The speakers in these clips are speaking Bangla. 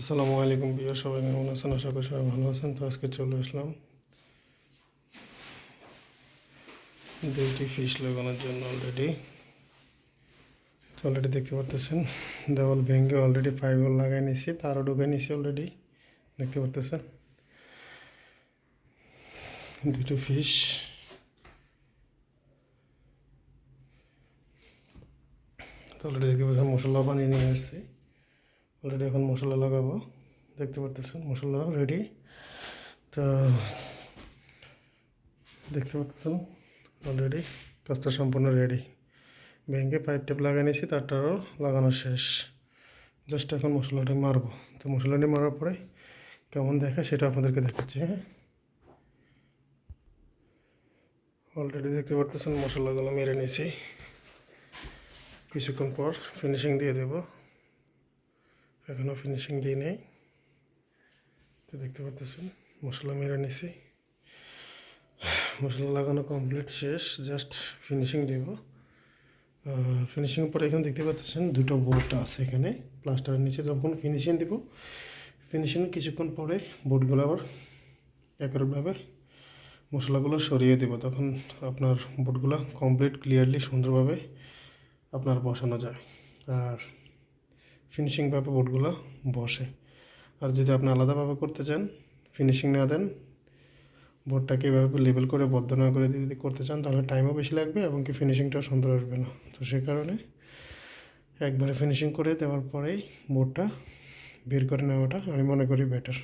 আসসালামু আলাইকুম বিয়ে সবাই, কেমন আছেন? আশা করি সবাই ভালো আছেন। তো আজকে চলে আসলাম দুইটি ফিশ লাগানোর জন্য অলরেডি তো অলরেডি দেখতে পারতেছেন, দেওয়াল ভেঙে অলরেডি পাইপ লাগাই নিছি, তারও ঢুকে নিয়েছি অলরেডি দেখতে পারতেছেন? দুটো ফিশ তো অলরেডি দেখতে পাচ্ছেন, মশলা বানিয়ে নিয়ে আসছি। অলরেডি এখন মশলা লাগাবো। দেখতে পারতেছেন, মশলা রেডি তো দেখতে পাচ্ছেন অলরেডি কাজটা সম্পূর্ণ রেডি ব্যাংকে পাইপ টেপ লাগিয়ে নিয়েছি, তারটারও লাগানো শেষ। জাস্ট এখন মশলাটা মারবো। তো মশলাটি মারার পরে কেমন দেখে সেটা আপনাদেরকে দেখাচ্ছি হ্যাঁ? অলরেডি দেখতে পারতেছেন, মশলাগুলো মেরে নিয়েছি। কিছুক্ষণ পর ফিনিশিং দিয়ে দেবো। এখনও ফিনিশিং দিয়ে নেই। তো দেখতে পাচ্ছেন মশলা মেরে নিছি। মশলা লাগানো কমপ্লিট শেষ জাস্ট ফিনিশিং দেব। ফিনিশিং পরে এখানে দেখতে পাচ্ছেন দুটো বোর্ড আছে এখানে। প্লাস্টারের নিচে যখন ফিনিশিং দেব ফিনিশিং কিছুক্ষণ পরে বোর্ডগুলো আবার একরভাবে মশলাগুলো সরিয়ে দেব। তখন আপনার বোর্ডগুলো কমপ্লিট ক্লিয়ারলি সুন্দরভাবে আপনার বসানো যায়। আর ফিনিশিংভাবে বোর্ডগুলো বসে। আর যদি আপনি আলাদাভাবে করতে চান ফিনিশিং না দেন বোর্ডটাকে এভাবে লেবেল করে বদ্ধ না করে যদি করতে চান, তাহলে টাইমও বেশি লাগবে এবং কি ফিনিশিংটাও সুন্দর আসবে না। তো সে কারণে একবারে ফিনিশিং করে দেওয়ার পরেই বোর্ডটা বের করে নেওয়াটা আমি মনে করি বেটার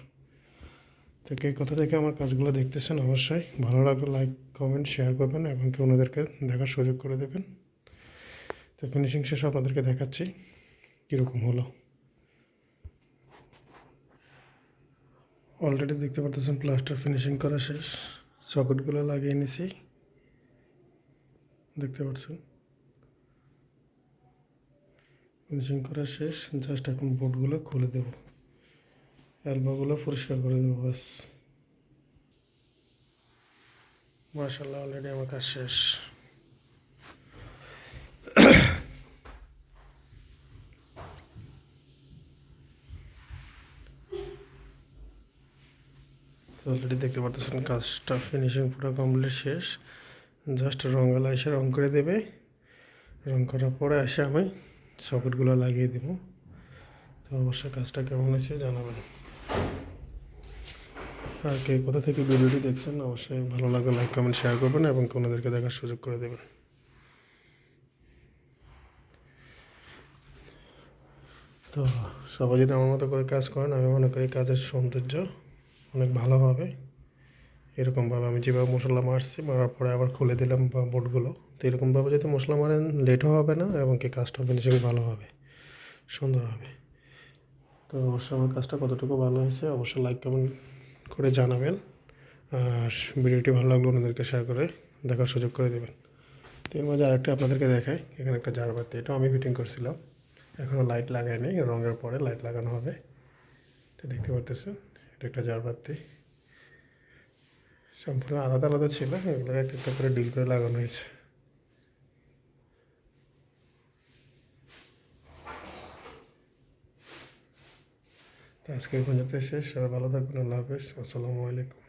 তো কে কোথা থেকে আমার কাজগুলো দেখতেছেন অবশ্যই ভালো লাগলে লাইক কমেন্ট শেয়ার করবেন এবং কি ওনাদেরকে দেখার সুযোগ করে দেবেন। তো ফিনিশিং শেষ আপনাদেরকে দেখাচ্ছি। কীরকম হলো? অলরেডি দেখতে পারতেছেন প্লাস্টার ফিনিশিং করা শেষ। সকেটগুলো লাগিয়ে নিছি। দেখতে পাচ্ছেন ফিনিশিং করা শেষ। জাস্ট এখন বোর্ডগুলো খুলে দেব। অ্যালবাগুলো পরিষ্কার করে দেবো বাস মার্শাল্লাহ অলরেডি আমার কাজ শেষ। অলরেডি দেখতে পারতেছেন, কাজটা ফিনিশিং পুরো কমপ্লিট শেষ। জাস্ট রঙালা এসে রং করে দেবে। রং করার পরে এসে আমি সকেটগুলো লাগিয়ে দেবো। তো অবশ্যই কাজটা কেমন হয়েছে জানাবেন। আর কে কোথা থেকে ভিডিওটি দেখছেন, অবশ্যই ভালো লাগলে লাইক কমেন্ট শেয়ার করবেন এবং কোনোদেরকে দেখার সুযোগ করে দেবেন। তো সবাই যদি আমার মতো করে কাজ করেন, আমি মনে করি কাজের সৌন্দর্য অনেক ভালো হবে। এরকমভাবে আমি যেভাবে মশলা মারছি, মারার পরে আবার খুলে দিলাম বা বোর্ডগুলো। তো এরকমভাবে যদি মশলা মারেন লেটও হবে না এবং কি কাজটা ফিনিশিং ভালো হবে। সুন্দর হবে। তো অবশ্যই আমার কাজটা কতটুকু ভালো হয়েছে অবশ্যই লাইক কমেন্ট করে জানাবেন। আর ভিডিওটি ভালো লাগল ওনাদেরকে শেয়ার করে দেখার সুযোগ করে দেবেন। তো এর মাঝে আরেকটা আপনাদেরকে দেখাই। এখানে একটা জারবাতি এটাও আমি ফিটিং করছিলাম। এখনও লাইট লাগায়নি রঙের পরে লাইট লাগানো হবে। তো দেখতে পারতেছেন। একটা জারবাতি সম্পূর্ণ আলাদা আলাদা ছিল এগুলো একটা একটা করে ডিল করে লাগানো হয়েছে। আজকে এখন পর্যন্ত শেষ, সবাই ভালো থাকবেন, আল্লাহ হাফেজ, আসসালামু আলাইকুম।